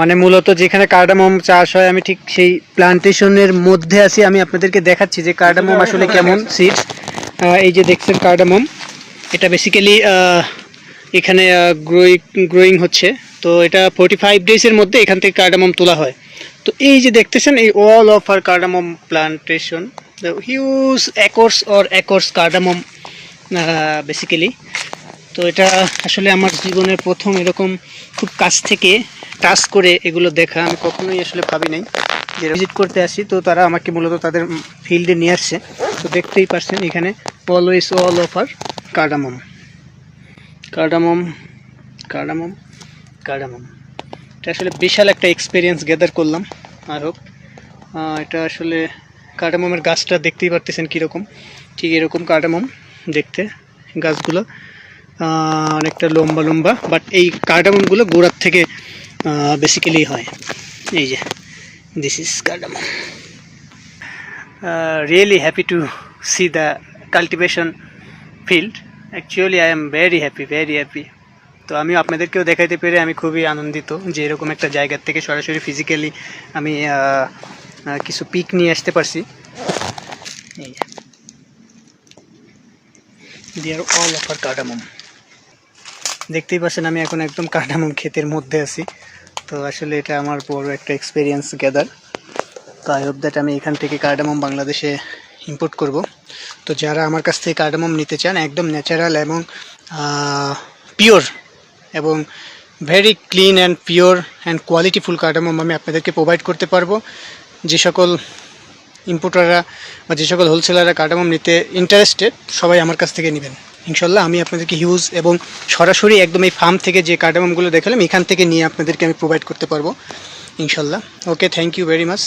মানে মূলত যেখানে কার্ডামম চাষ হয়, আমি ঠিক সেই প্লান্টেশনের মধ্যে আছি, আমি আপনাদেরকে দেখাচ্ছি যে কার্ডামম আসলে কেমন সিডস এই যে দেখছেন কার্ডামম, এটা বেসিক্যালি এখানে গ্রোয়িং গ্রোয়িং হচ্ছে। তো এটা ফোর্টি ফাইভ ডেজের মধ্যে এখান থেকে কার্ডামম তোলা হয়। তো এই যে দেখতেছেন, এই all of our cardamom plantation huge acres or acres cardamom basically তো এটা আসলে আমার জীবনের প্রথম এরকম খুব কাছ থেকে টাচ করে এগুলো দেখা আমি কখনোই আসলে ভাবি নাই। যে ভিজিট করতে আসি, তো তারা আমাকে মূলত তাদের ফিল্ডে নিয়ে আসছে। তো দেখতেই পারছেন এখানে always all offer cardamom cardamom cardamom cardamom এটা আসলে বিশাল একটা এক্সপিরিয়েন্স গ্যাদার করলাম। আর হোক এটা আসলে কার্ডামমের গাছটা দেখতেই পারতেছেন কীরকম। ঠিক এরকম কার্ডামম দেখতে গাছগুলো। অনেকটা লম্বা লম্বা বাট এই কার্ডামমগুলো গোড়ার থেকে বেসিক্যালি হয়। এই যে this is cardamom really happy to see the cultivation field actually I am very happy very happy তো আমি আপনাদেরকেও দেখাইতে পেরে আমি খুবই আনন্দিত যে এরকম একটা জায়গার থেকে সরাসরি ফিজিক্যালি আমি কিছু পিক নিয়ে আসতে পারছি। যে। দিয়ার অল অফার কার্ডামম দেখতেই পাচ্ছেন আমি এখন একদম কার্ডামম ক্ষেতের মধ্যে আছি। তো আসলে এটা আমার বড় একটা এক্সপিরিয়েন্স গ্যাদার তো আই হোপ দ্যাট আমি এখান থেকে কার্ডামম বাংলাদেশে ইম্পোর্ট করব। তো যারা আমার কাছ থেকে কার্ডামম নিতে চান, একদম ন্যাচারাল এবং পিওর এবং very clean and pure and qualityful cardamom আমি আপনাদেরকে প্রোভাইড করতে পারব। যে সকল ইম্পোর্টাররা বা যে সকল হোলসেলাররা কার্ডামম নিতে ইন্টারেস্টেড সবাই আমার কাছ থেকে নেবেন। ইনশাল্লাহ আমি আপনাদেরকে হিউজ এবং সরাসরি একদম এই ফার্ম থেকে যে কার্ডামগুলো দেখালাম, এখান থেকে নিয়ে আপনাদেরকে আমি প্রোভাইড করতে পারব ইনশাল্লাহ okay thank you very much